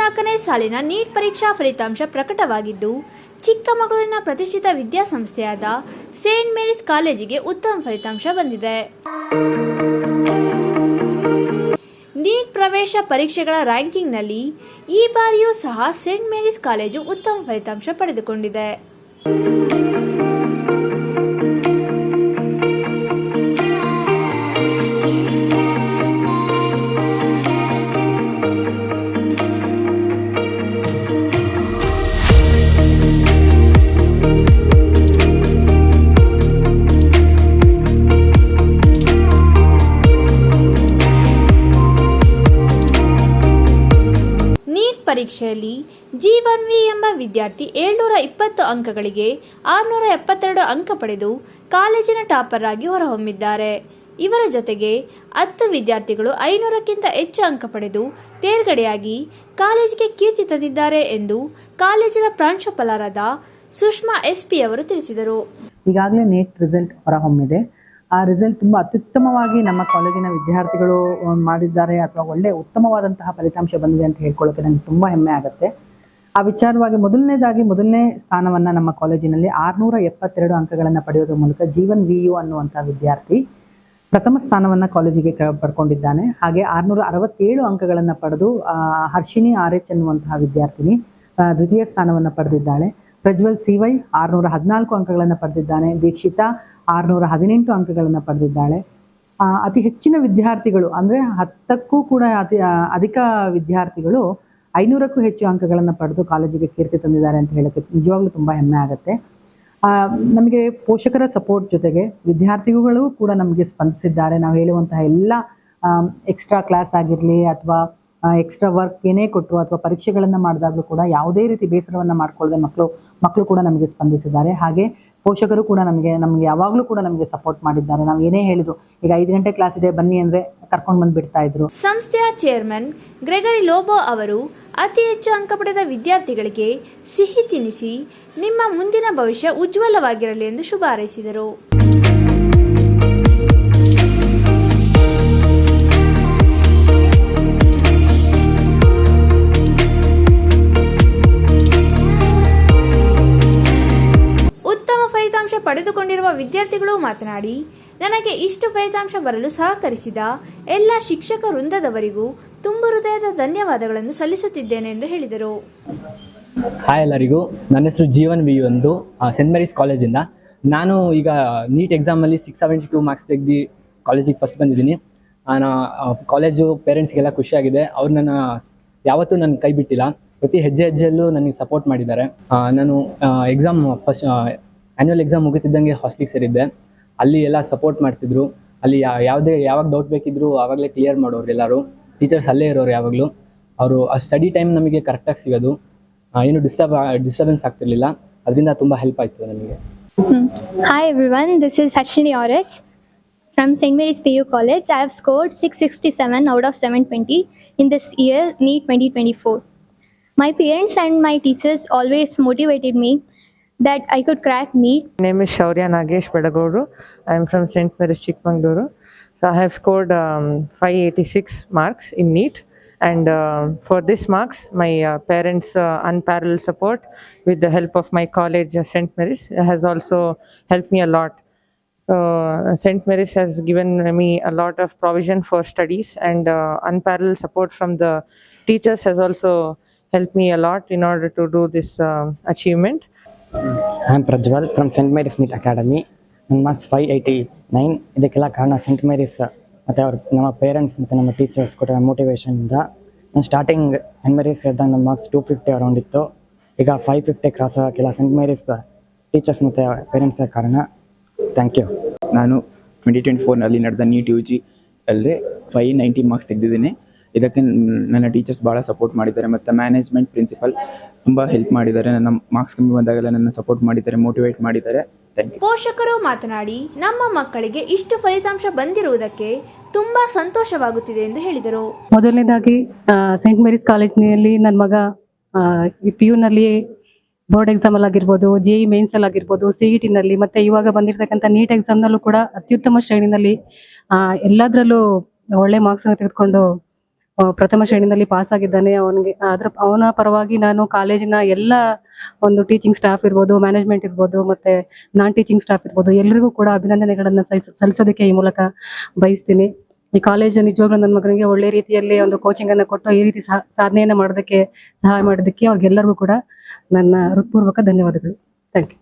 ಇಪ್ಪತ್ನಾಲ್ಕನೇ ಸಾಲಿನ ನೀಟ್ ಪರೀಕ್ಷಾ ಫಲಿತಾಂಶ ಪ್ರಕಟವಾಗಿದ್ದು, ಚಿಕ್ಕಮಗಳೂರಿನ ಪ್ರತಿಷ್ಠಿತ ವಿದ್ಯಾಸಂಸ್ಥೆಯಾದ ಸೇಂಟ್ ಮೇರಿಸ್ ಕಾಲೇಜಿಗೆ ಉತ್ತಮ ಫಲಿತಾಂಶ ಬಂದಿದೆ. ನೀಟ್ ಪ್ರವೇಶ ಪರೀಕ್ಷೆಗಳ ರ್ಯಾಂಕಿಂಗ್ನಲ್ಲಿ ಈ ಬಾರಿಯೂ ಸಹ ಸೇಂಟ್ ಮೇರಿಸ್ ಕಾಲೇಜು ಉತ್ತಮ ಫಲಿತಾಂಶ ಪಡೆದುಕೊಂಡಿದೆ. ಪರೀಕ್ಷೆಯಲ್ಲಿ ಒನ್ ವಿ ಎಂಬ ವಿದ್ಯಾರ್ಥಿ ಏಳ್ನೂರ ಇಪ್ಪತ್ತು ಅಂಕಗಳಿಗೆ ಆರುನೂರ ಎಪ್ಪತ್ತೆರಡು ಅಂಕ ಪಡೆದು ಕಾಲೇಜಿನ ಟಾಪರ್ ಆಗಿ ಹೊರಹೊಮ್ಮಿದ್ದಾರೆ. ಇವರ ಜೊತೆಗೆ ಹತ್ತು ವಿದ್ಯಾರ್ಥಿಗಳು ಐನೂರಕ್ಕಿಂತ ಹೆಚ್ಚು ಅಂಕ ಪಡೆದು ತೇರ್ಗಡೆಯಾಗಿ ಕಾಲೇಜಿಗೆ ಕೀರ್ತಿ ತಂದಿದ್ದಾರೆ ಎಂದು ಕಾಲೇಜಿನ ಪ್ರಾಂಶುಪಾಲರಾದ ಸುಷ್ಮಾ ಎಸ್ ಪಿ ಅವರು ತಿಳಿಸಿದರು. ಈಗಾಗಲೇ ನೆಟ್ ರಿಸಲ್ಟ್ ಹೊರಹೊಮ್ಮಿದೆ. ಆ ರಿಸಲ್ಟ್ ತುಂಬ ಅತ್ಯುತ್ತಮವಾಗಿ ನಮ್ಮ ಕಾಲೇಜಿನ ವಿದ್ಯಾರ್ಥಿಗಳು ಮಾಡಿದ್ದಾರೆ. ಅಥವಾ ಒಳ್ಳೆ ಉತ್ತಮವಾದಂತಹ ಫಲಿತಾಂಶ ಬಂದಿದೆ ಅಂತ ಹೇಳ್ಕೊಳ್ಳೋಕೆ ನನಗೆ ತುಂಬ ಹೆಮ್ಮೆ ಆಗುತ್ತೆ. ಆ ವಿಚಾರವಾಗಿ ಮೊದಲನೇದಾಗಿ ಮೊದಲನೇ ಸ್ಥಾನವನ್ನು ನಮ್ಮ ಕಾಲೇಜಿನಲ್ಲಿ ಆರುನೂರ ಎಪ್ಪತ್ತೆರಡು ಅಂಕಗಳನ್ನು ಪಡೆಯೋದ್ರ ಮೂಲಕ ಜೀವನ್ ವಿ ಯು ಅನ್ನುವಂಥ ವಿದ್ಯಾರ್ಥಿ ಪ್ರಥಮ ಸ್ಥಾನವನ್ನು ಕಾಲೇಜಿಗೆ ಪಡ್ಕೊಂಡಿದ್ದಾನೆ. ಹಾಗೆ ಆರುನೂರ ಅರವತ್ತೇಳು ಅಂಕಗಳನ್ನು ಪಡೆದು ಹರ್ಷಿಣಿ ಆರ್ ಎಚ್ ಅನ್ನುವಂತಹ ವಿದ್ಯಾರ್ಥಿನಿ ದ್ವಿತೀಯ ಸ್ಥಾನವನ್ನು ಪಡೆದಿದ್ದಾಳೆ. ಪ್ರಜ್ವಲ್ ಸಿ ವೈ ಆರುನೂರ ಹದಿನಾಲ್ಕು ಅಂಕಗಳನ್ನು ಪಡೆದಿದ್ದಾನೆ. ದೀಕ್ಷಿತಾ ಆರುನೂರ ಹದಿನೆಂಟು ಅಂಕಗಳನ್ನು ಪಡೆದಿದ್ದಾಳೆ. ಅತಿ ಹೆಚ್ಚಿನ ವಿದ್ಯಾರ್ಥಿಗಳು ಅಂದರೆ ಹತ್ತಕ್ಕೂ ಕೂಡ ಅತಿ ಅಧಿಕ ವಿದ್ಯಾರ್ಥಿಗಳು ಐನೂರಕ್ಕೂ ಹೆಚ್ಚು ಅಂಕಗಳನ್ನು ಪಡೆದು ಕಾಲೇಜಿಗೆ ಕೀರ್ತಿ ತಂದಿದ್ದಾರೆ ಅಂತ ಹೇಳೋಕ್ಕೆ ನಿಜವಾಗ್ಲೂ ತುಂಬ ಹೆಮ್ಮೆ ಆಗುತ್ತೆ. ನಮಗೆ ಪೋಷಕರ ಸಪೋರ್ಟ್ ಜೊತೆಗೆ ವಿದ್ಯಾರ್ಥಿಗಳು ಕೂಡ ನಮಗೆ ಸ್ಪಂದಿಸಿದ್ದಾರೆ. ನಾವು ಹೇಳುವಂತಹ ಎಲ್ಲ ಎಕ್ಸ್ಟ್ರಾ ಕ್ಲಾಸ್ ಆಗಿರಲಿ ಅಥವಾ ಎಕ್ಸ್ಟ್ರಾ ವರ್ಕ್ ಏನೇ ಕೊಟ್ಟರು ಅಥವಾ ಪರೀಕ್ಷೆಗಳನ್ನು ಮಾಡಿದಾಗಲೂ ಕೂಡ ಯಾವುದೇ ರೀತಿ ಬೇಸರವನ್ನು ಮಾಡ್ಕೊಳ್ಳದೆ ಮಕ್ಕಳು ಮಕ್ಕಳು ಕೂಡ ನಮಗೆ ಸ್ಪಂದಿಸಿದ್ದಾರೆ. ಹಾಗೆ ಪೋಷಕರು ಕೂಡ ನಮಗೆ ನಮಗೆ ಯಾವಾಗಲೂ ಕೂಡ ನಮಗೆ ಸಪೋರ್ಟ್ ಮಾಡಿದ್ದಾರೆ. ನಾವು ಏನೇ ಹೇಳಿದ್ರು, ಈಗ ಐದು ಗಂಟೆ ಕ್ಲಾಸ್ ಇದೆ, ಬನ್ನಿ ಅಂದ್ರೆ ಕರ್ಕೊಂಡು ಬಂದು ಬಿಡ್ತಾ ಇದ್ರು. ಸಂಸ್ಥೆಯ ಚೇರ್ಮನ್ ಗ್ರೆಗರಿ ಲೋಬೋ ಅವರು ಅತಿ ಹೆಚ್ಚು ಅಂಕ ಪಡೆದ ವಿದ್ಯಾರ್ಥಿಗಳಿಗೆ ಸಿಹಿ ತಿನಿಸಿ ನಿಮ್ಮ ಮುಂದಿನ ಭವಿಷ್ಯ ಉಜ್ವಲವಾಗಿರಲಿ ಎಂದು ಶುಭ ಹಾರೈಸಿದರು ಪಡೆದುಕೊಂಡಿರುವ ವಿದ್ಯಾರ್ಥಿಗಳು ಮಾತನಾಡಿ, ನನಗೆ ಇಷ್ಟು ಫಲಿತಾಂಶ ಬರಲು ಸಹಕರಿಸಿದ ಎಲ್ಲ ಶಿಕ್ಷಕ ವೃಂದದವರಿಗೂ ತುಂಬ ಹೃದಯದ ಧನ್ಯವಾದಗಳನ್ನು ಸಲ್ಲಿಸುತ್ತಿದ್ದೇನೆ ಎಂದು ಹೇಳಿದರು. ಹಾಯ್ ಎಲ್ಲರಿಗೂ. ನನ್ನ ಹೆಸರು ಜೀವನ್ ವಿ ಒಂದು ಸೆಂಟ್ ಮೇರೀಸ್ ಕಾಲೇಜಿಂದ ನಾನು ಈಗ ನೀಟ್ ಎಕ್ಸಾಮಲ್ಲಿ ಸಿಕ್ಸ್ ಸೆವೆಂಟಿ ಟೂ ಮಾರ್ಕ್ಸ್ ತೆಗ್ದು ಕಾಲೇಜಿಗೆ ಫಸ್ಟ್ ಬಂದಿದ್ದೀನಿ. ನಾನು ಕಾಲೇಜು ಪೇರೆಂಟ್ಸ್ಗೆಲ್ಲ ಖುಷಿಯಾಗಿದೆ. ಅವ್ರು ನನ್ನ, ಯಾವತ್ತೂ ನನ್ನ ಕೈ ಬಿಟ್ಟಿಲ್ಲ. ಪ್ರತಿ ಹೆಜ್ಜೆ ಹೆಜ್ಜೆಯಲ್ಲೂ ನನಗೆ ಸಪೋರ್ಟ್ ಮಾಡಿದ್ದಾರೆ. ನಾನು ಎಕ್ಸಾಮ್ ಫಸ್ಟ್ ಆ್ಯನ್ಯುವಲ್ ಎಕ್ಸಾಮ್ ಮುಗಿತಿದ್ದಂಗೆ ಹಾಸ್ಟ್ಲಿಗೆ ಸೇರಿದ್ದೆ. ಅಲ್ಲಿ ಎಲ್ಲ ಸಪೋರ್ಟ್ ಮಾಡ್ತಿದ್ರು. ಅಲ್ಲಿ ಯಾ- ಯಾವುದೇ ಯಾವಾಗ ಡೌಟ್ ಬೇಕಿದ್ರು ಆವಾಗಲೇ ಕ್ಲಿಯರ್ ಮಾಡೋರು ಎಲ್ಲರೂ. ಟೀಚರ್ಸ್ ಅಲ್ಲೇ ಇರೋರು ಯಾವಾಗಲೂ. ಅವರು ಆ ಸ್ಟಡಿ ಟೈಮ್ ನಮಗೆ ಕರೆಕ್ಟಾಗಿ ಸಿಗೋದು. ಏನು ಡಿಸ್ಟರ್ಬ್ ಡಿಸ್ಟರ್ಬೆನ್ಸ್ ಆಗ್ತಿರ್ಲಿಲ್ಲ. ಅದರಿಂದ ತುಂಬ ಹೆಲ್ಪ್ ಆಯಿತು ನನಗೆ Hi everyone, this is Harshini Orich from St. Mary's PU College. I have scored 667 out of 720 in this year, NEET 2024. My parents and my teachers always motivated me that I could crack NEET My name is Shaurya Nagesh Pedagodu. I am from St. Mary's Chikmagaluru. So I have scored um, 586 marks in NEET. And uh, for this marks, my uh, parents' uh, unparalleled support with the help of my college, uh, St. Mary's, has also helped me a lot. Uh, St. Mary's has given me a lot of provision for studies, and uh, unparalleled support from the teachers has also helped me a lot in order to do this um achievement. I am Prajwal from saint Mary's NEET academy ನನ್ನ marks five eighty nine ಇದಕ್ಕೆಲ್ಲ ಕಾರಣ scent Mary's ಮತ್ತು ಅವ್ರ ನಮ್ಮ parents ಮತ್ತು ನಮ್ಮ teachers ಕೊಟ್ಟಿರೋ ಮೋಟಿವೇಶನಿಂದ ನಾನು ಸ್ಟಾರ್ಟಿಂಗ್ ಸೆಂಟ್ ಮೇರಿಸ್ ಸೇರಿದಾಗ ನನ್ನ ಮಾರ್ಕ್ಸ್ ಟೂ ಫಿಫ್ಟಿ ಅರೌಂಡ್ ಇತ್ತು ಈಗ ಫೈವ್ ಫಿಫ್ಟಿ ಕ್ರಾಸ್ ಆಗೋಕ್ಕಿಲ್ಲ ಸೆಂಟ್ ಮೇರಿಸ್ ಟೀಚರ್ಸ್ ಮತ್ತು ಪೇರೆಂಟ್ಸೇ ಕಾರಣ ಥ್ಯಾಂಕ್ ಯು ನಾನು ಟ್ವೆಂಟಿ ಟ್ವೆಂಟಿ ಫೋರ್ನಲ್ಲಿ ನಡೆದ ನೀಟ್ ಯು ಜಿ ಅಲ್ಲಿ ಫೈವ್ ನೈಂಟಿ ಮಾರ್ಕ್ಸ್ ತೆಗೆದಿದ್ದೀನಿ ಇದಕ್ಕೆ ನನ್ನ ಟೀಚರ್ಸ್ ಭಾಳ ಸಪೋರ್ಟ್ ಮಾಡಿದ್ದಾರೆ ಮತ್ತು ಮ್ಯಾನೇಜ್ಮೆಂಟ್ ಪ್ರಿನ್ಸಿಪಲ್ ತುಂಬ ಹೆಲ್ಪ್ ಮಾಡಿದ್ದಾರೆ. ನನ್ನ ಮಾರ್ಕ್ಸ್ ಕಮ್ಮಿ ಬಂದಾಗೆಲ್ಲ ನನ್ನ ಸಪೋರ್ಟ್ ಮಾಡಿದ್ದಾರೆ ಮೋಟಿವೇಟ್ ಮಾಡಿದ್ದಾರೆ. ಥ್ಯಾಂಕ್ ಯು ಪೋಷಕರು ಮಾತನಾಡಿ ನಮ್ಮ ಮಕ್ಕಳಿಗೆ ಇಷ್ಟು ಫಲಿತಾಂಶ ಬಂದಿರುವುದಕ್ಕೆ ತುಂಬಾ ಸಂತೋಷವಾಗುತ್ತಿದೆ ಎಂದು ಹೇಳಿದರು. ಮೊದಲನೇದಾಗಿ ಸೆಂಟ್ ಮೇರಿಸ್ ಕಾಲೇಜಿನಲ್ಲಿ ನನ್ನ ಮಗ ಪಿ ಯುನಲ್ಲಿ ಬೋರ್ಡ್ ಎಕ್ಸಾಮ್ ಅಲ್ಲಿ ಆಗಿರ್ಬೋದು ಜೆ ಇ ಮೇನ್ಸ್ ಅಲ್ಲಿ ಆಗಿರ್ಬೋದು ಸಿ ಇ ಟಿನಲ್ಲಿ ಮತ್ತೆ ಇವಾಗ ಬಂದಿರತಕ್ಕಂಥ ನೀಟ್ ಎಕ್ಸಾಮ್ನಲ್ಲೂ ಕೂಡ ಅತ್ಯುತ್ತಮ ಶ್ರೇಣಿನಲ್ಲಿ ಆ, ಎಲ್ಲದರಲ್ಲೂ ಒಳ್ಳೆ ಮಾರ್ಕ್ಸ್ ಅನ್ನು ತೆಗೆದುಕೊಂಡು ಪ್ರಥಮ ಶ್ರೇಣಿನಲ್ಲಿ ಪಾಸ್ ಆಗಿದ್ದಾನೆ. ಅವನಿಗೆ ಅದ್ರ ಅವನ ಪರವಾಗಿ ನಾನು ಕಾಲೇಜಿನ ಎಲ್ಲ ಒಂದು ಟೀಚಿಂಗ್ ಸ್ಟಾಫ್ ಇರ್ಬೋದು ಮ್ಯಾನೇಜ್ಮೆಂಟ್ ಇರ್ಬೋದು, ಮತ್ತೆ ನಾನ್ ಟೀಚಿಂಗ್ ಸ್ಟಾಫ್ ಇರ್ಬೋದು ಎಲ್ಲರಿಗೂ ಕೂಡ ಅಭಿನಂದನೆಗಳನ್ನ ಸಲ್ಲಿಸ- ಸಲ್ಲಿಸೋದಕ್ಕೆ ಈ ಮೂಲಕ ಬಯಸ್ತೀನಿ. ಈ ಕಾಲೇಜ್ ನಿಜವಾಗ್ಲೂ ನನ್ನ ಮಗನಿಗೆ ಒಳ್ಳೆ ರೀತಿಯಲ್ಲಿ ಒಂದು ಕೋಚಿಂಗ್ ಅನ್ನ ಕೊಟ್ಟು, ಈ ರೀತಿ ಸಾಧನೆಯನ್ನ ಮಾಡೋದಕ್ಕೆ ಸಹಾಯ ಮಾಡೋದಕ್ಕೆ ಅವ್ರಿಗೆಲ್ಲರಿಗೂ ಕೂಡ ನನ್ನ ಹೃತ್ಪೂರ್ವಕ ಧನ್ಯವಾದಗಳು. Thank you